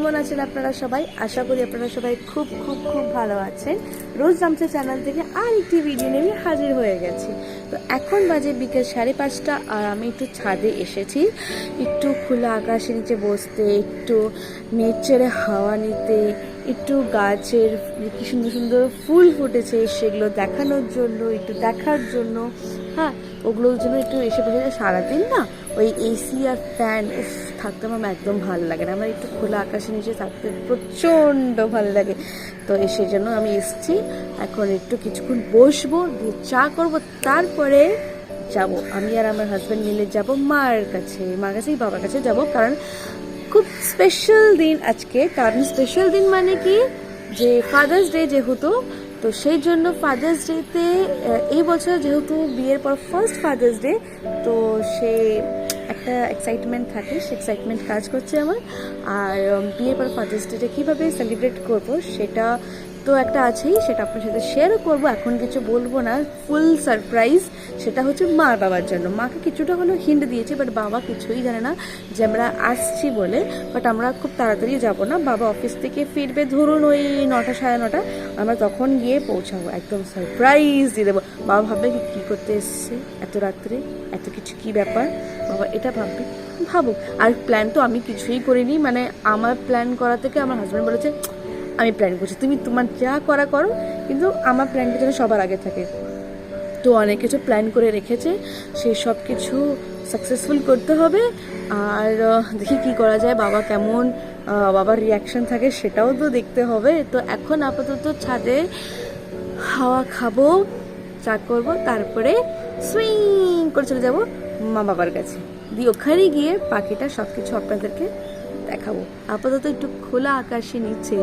কেমন আছেন আপনারা সবাই? আশা করি আপনারা সবাই খুব খুব খুব ভালো আছেন। রোজ রামচা চ্যানেল থেকে আর একটি ভিডিও নিয়ে হাজির হয়ে গেছি। তো এখন বাজে বিকেল সাড়ে পাঁচটা আর আমি একটু ছাদে এসেছি। একটু খোলা আকাশের নিচে বসতে, একটু নেচারে হাওয়া নিতে, একটু গাছের কি সুন্দর সুন্দর ফুল ফুটেছে সেগুলো দেখানোর জন্য, একটু দেখার জন্য। হ্যাঁ ওগুলোর জন্য একটু এসে বসে সারাদিন না ওই এসি আর ফ্যান থাকতে আমার একদম ভালো লাগে না। আমার একটু খোলা আকাশের নিচে থাকতে প্রচণ্ড ভালো লাগে। তো সেই জন্য আমি এসেছি। এখন একটু কিছুক্ষণ বসবো দিয়ে চা করব, তারপরে যাব। আমি আর আমার হাজব্যান্ড মিলে যাব মার কাছে, মার কাছেই বাবার কাছে যাব। কারণ খুব স্পেশাল দিন আজকে। কারণ স্পেশাল দিন মানে কি? যে ফাদার্স ডে যেহেতু, তো সেই জন্য ফাদার্স ডেতে এই বছর যেহেতু বিয়ের পর ফার্স্ট ফাদার্স ডে তো সে একটা এক্সাইটমেন্ট থাকে, সে এক্সাইটমেন্ট কাজ করছে আমার। আর বিয়ে বিয়ের পর ফাদার্স ডেটা কীভাবে সেলিব্রেট করব, সেটা তো একটা আছেই, সেটা আপনার সাথে শেয়ারও করব। এখন কিছু বলব না ফুল সারপ্রাইজ সেটা হচ্ছে মার বাবার জন্য। মাকে কিছুটা হলেও হিন্ট দিয়েছি বাট বাবা কিছুই জানে না যে আমরা আসছি বলে। বাট আমরা খুব তাড়াতাড়ি যাব না। বাবা অফিস থেকে ফিরবে, ধরুন ওই নটা সাড়ে নটা, আমরা তখন গিয়ে পৌঁছাবো। একদম সারপ্রাইজ দিয়ে দেবো। বাবা ভাববে কি, কী করতে এসছে এত রাত্রে? এত কিছু কি ব্যাপার? বাবা এটা ভাববে, ভাবুক। আর প্ল্যান তো আমি কিছুই করিনি। মানে আমার প্ল্যান করা থেকে আমার হাজব্যান্ড বলেছে আমি প্ল্যান করছি। তুমি তোমার যা করা করো, কিন্তু আমার প্ল্যানটা যেন সবার আগে থাকে। তো অনেক কিছু প্ল্যান করে রেখেছে, সেই সব কিছু সাকসেসফুল করতে হবে। আর দেখি কি করা যায়, বাবা কেমন বাবার রিয়াকশন থাকে সেটাও তো দেখতে হবে। তো এখন আপাতত ছাদে হাওয়া খাব, চা করব, তারপরে সুইং করে চলে যাব মা বাবার কাছে। দিয়ে ওখানে গিয়ে পাখিটা সব কিছু আপনাদেরকে দেখাবো। আপাতত একটু খোলা আকাশে নিচে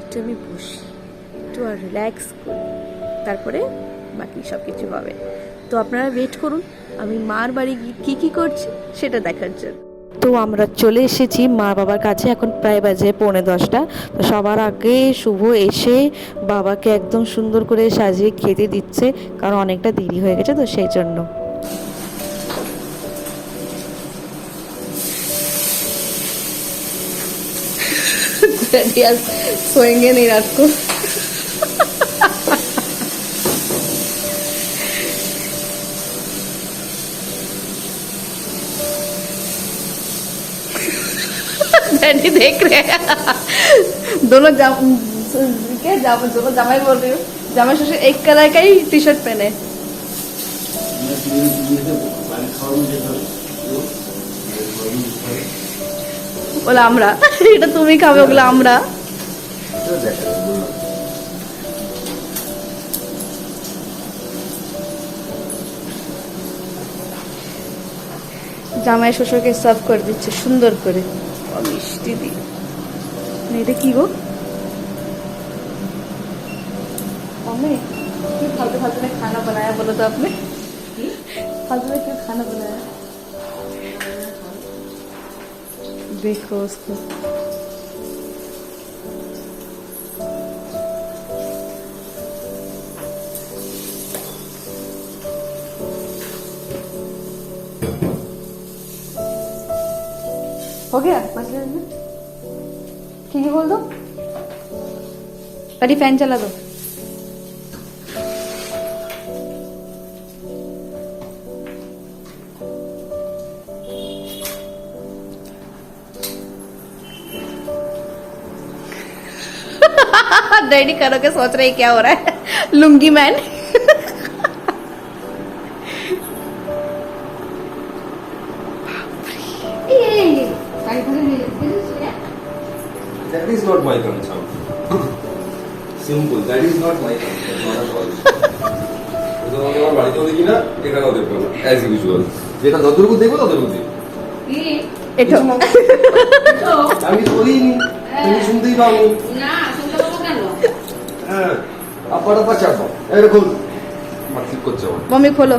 একটু আমি বসি, একটু আর রিল্যাক্স করি, তারপরে বাকি সব কিছু হবে। তো আপনারা ওয়েট করুন, আমি মার বাড়ি কী কী করছি সেটা দেখার জন্য। তো আমরা চলে এসেছি মা বাবার কাছে, এখন প্রায় বাজে পৌনে দশটা। তো সবার আগে শুভ এসে বাবাকে একদম সুন্দর করে সাজিয়ে খেতে দিচ্ছে, কারণ অনেকটা দেরি হয়ে গেছে তো সেই জন্য। सोएंगे नहीं रात को डैडी देख रहे हैं दोनों जाम क्या जाम दोनों जामाई बोल रही हूँ जामाई ससुर एक कलर का ही टी शर्ट पहने ওগুলো আমরা এটা তুমি খাবে ওগুলো আমরা জামাই শ্বশুরকে সার্ভ করে দিচ্ছে সুন্দর করে ও মিষ্টি দিয়ে না, এটা কি গো मम्मी क्यों फालतू फालतू में खाना बनाया बोलो तो आपने फालतू में क्यों खाना बनाया देखो उसको हो गया? ठीक है बोल दो। अरे फ़ैन चला दो। डैडी करो के सोच रहे क्या हो रहा है? Lungi man. That is not my concern. Simple. That is not my concern. Not at all. তোমাকে আমার বাড়িতেও দেখি যেটা যতটুকু দেখব ততটুকু দেখব। আমি তুমি শুনতেই পাবো না শুনতে পাবো কেন? হ্যাঁ আপাটা পাচাবো এরকম ঠিক করছে বমি খোলো।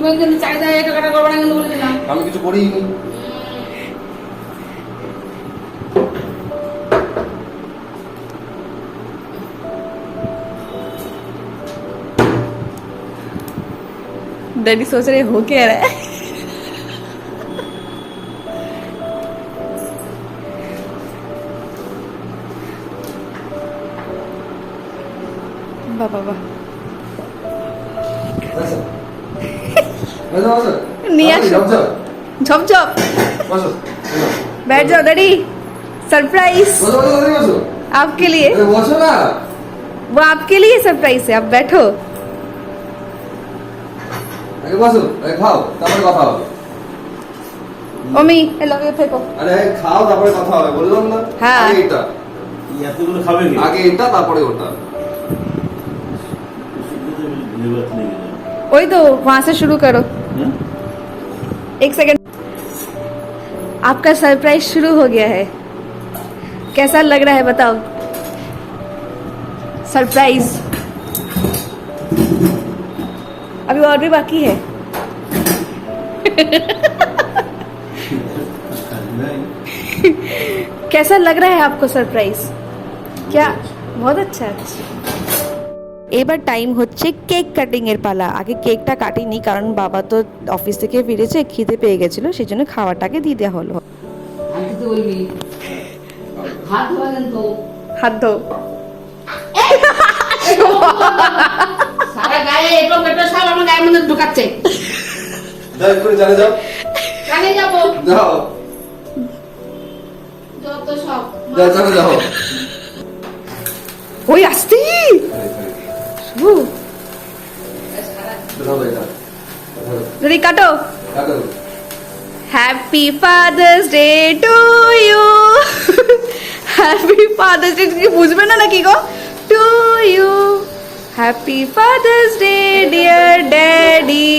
তুমি কিন্তু চারিধারে এটা কাটা করবে না কিন্তু বলে দিলাম আমি কিছু করিনি डैडी सोच रहे हो क्या रहा है বাবা বাবা আচ্ছা বসো বসো নিয়ে আসো। যাও, যাও। झपझप বসো बैठ जाओ डैडी सरप्राइज বসো বসো বসো বসো आपके लिए আরে বসো না वो आपके लिए सरप्राइज है आप बैठो আগে বসো আগে খাও তারপরে কথা হবে मम्मी हेलो ये फेंको আরে আগে খাও তারপরে কথা হবে বললাম না হ্যাঁ। আগে এটা এই এতগুলো খাবে কি আগে এটা তারপরে ওটা ভুলে বাত লেগে যাবে वही तो वहां से शुरू करो হুম? एक सेकंड आपका सरप्राइज़ शुरू हो गया है। कैसा लग रहा है बताओ। सरप्राइज़ अभी और भी बाकी है। कैसा लग रहा है आपको सरप्राइज़ क्या? बहुत अच्छा अच्छा এবার টাইম হচ্ছে কেক কাটিং এর পালা। আগে কেকটা কাটিনি কারণ বাবা তো অফিস থেকে ফিরেছে খিদে পেয়ে গেছিল সেই জন্য খাওয়াটাকে দিয়ে দেওয়া হলো। হাত ধো সারা গায়ে এটো পেটো সব আমার গায়ের মধ্যে ঢুকাচ্ছে যাও করে জানে যাও কানে যাব। যাও যত সব। যাও জানে যাও ওই আসতি! রেডি কাটো কাটো happy Father's Day to you happy Father's Day কি বুঝবে না নাকি গো to you happy Father's Day dear daddy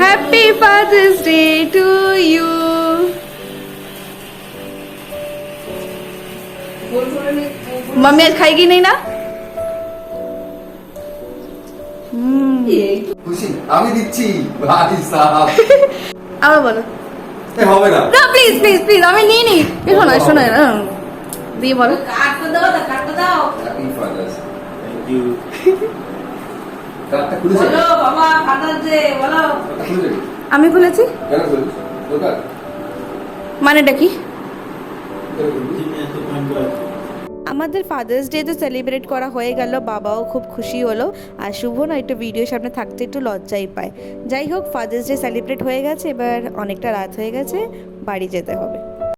happy Father's Day to you mummy आज खाएगी नहीं ना আমি দিচ্ছি ভাই সাহাব। আবার বলো। এ হবে না। না প্লিজ প্লিজ প্লিজ আমি নিই নি। শোনো শোনো না দিয়ে বলো। কাটতে দাও তো কাটতে দাও। Happy father's Thank you. কার্ডটা খুলেছে? বলো বাবা ফাদার ডে বলো। খুলেছে? আমি খুলেছি? কেন খুলেছিস দরকার মানেটা কি? আমাদের ফাদার্স ডে তো সেলিব্রেট করা হয়ে গেল, বাবাও খুব খুশি হলো। আর শুভ না একটু ভিডিও সামনে থাকতে একটু লজ্জাই পায়। যাই হোক ফাদার্স ডে সেলিব্রেট হয়ে গেছে, এবার অনেকটা রাত হয়ে গেছে, বাড়ি যেতে হবে।